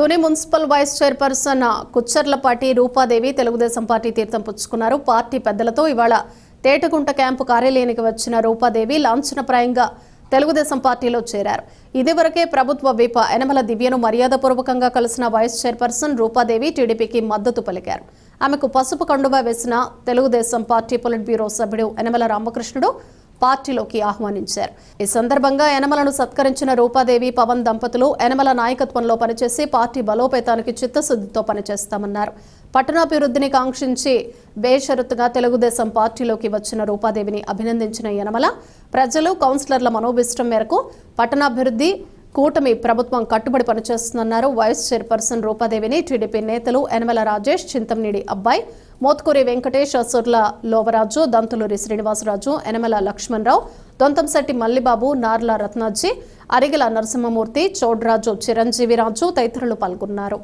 Tuni municipal vice chairperson Kuchcharlapati Roopadevi Telugu Desam party తీర్థం పుచ్చుకున్నారు. Party పెద్దలతో ఇవాళ తేటగుంట క్యాంపు కార్యాలయానికి వచ్చిన రూపాదేవి లాంఛనప్రాయంగా తెలుగుదేశం పార్టీలో చేరారు. ఇదివరకే ప్రభుత్వ విప యనమల దివ్యను మర్యాదపూర్వకంగా కలిసిన వైస్ చైర్పర్సన్ రూపాదేవి టీడీపీకి మద్దతు పలికారు. ఆమెకు పసుపు కండువా వేసిన తెలుగుదేశం పార్టీ పొలిట్ బ్యూరో సభ్యుడు యనమల రామకృష్ణుడు పార్టీలోకి ఆహ్వానించారు. ఈ సందర్భంగా యనమలను సత్కరించిన రూపాదేవి పవన్ దంపతులు యనమల నాయకత్వంలో పనిచేసి పార్టీ బలోపేతానికి చిత్తశుద్ధితో పనిచేస్తామన్నారు. పట్టణాభివృద్ధిని కాంక్షించి బేషరతుగా తెలుగుదేశం పార్టీలోకి వచ్చిన రూపాదేవిని అభినందించిన యనమల ప్రజలు కౌన్సిలర్ల మనోభిష్టం మేరకు పట్టణాభివృద్ధి కూటమి ప్రభుత్వం కట్టుబడి పనిచేస్తుందన్నారు. వైస్ చైర్పర్సన్ రూపాదేవిని టీడీపీ నేతలు యనమల రాజేష్ చింతంనేడి అబ్బాయి మోత్కూరి వెంకటేష్ అసుర్ల లోవరాజు దంతులూరి శ్రీనివాసరాజు యనమల లక్ష్మణరావు దొంతంశెట్టి మల్లిబాబు నార్ల రత్నాజీ అరిగల నరసింహమూర్తి చౌడ్రాజు చిరంజీవిరాజు తదితరులు పాల్గొన్నారు.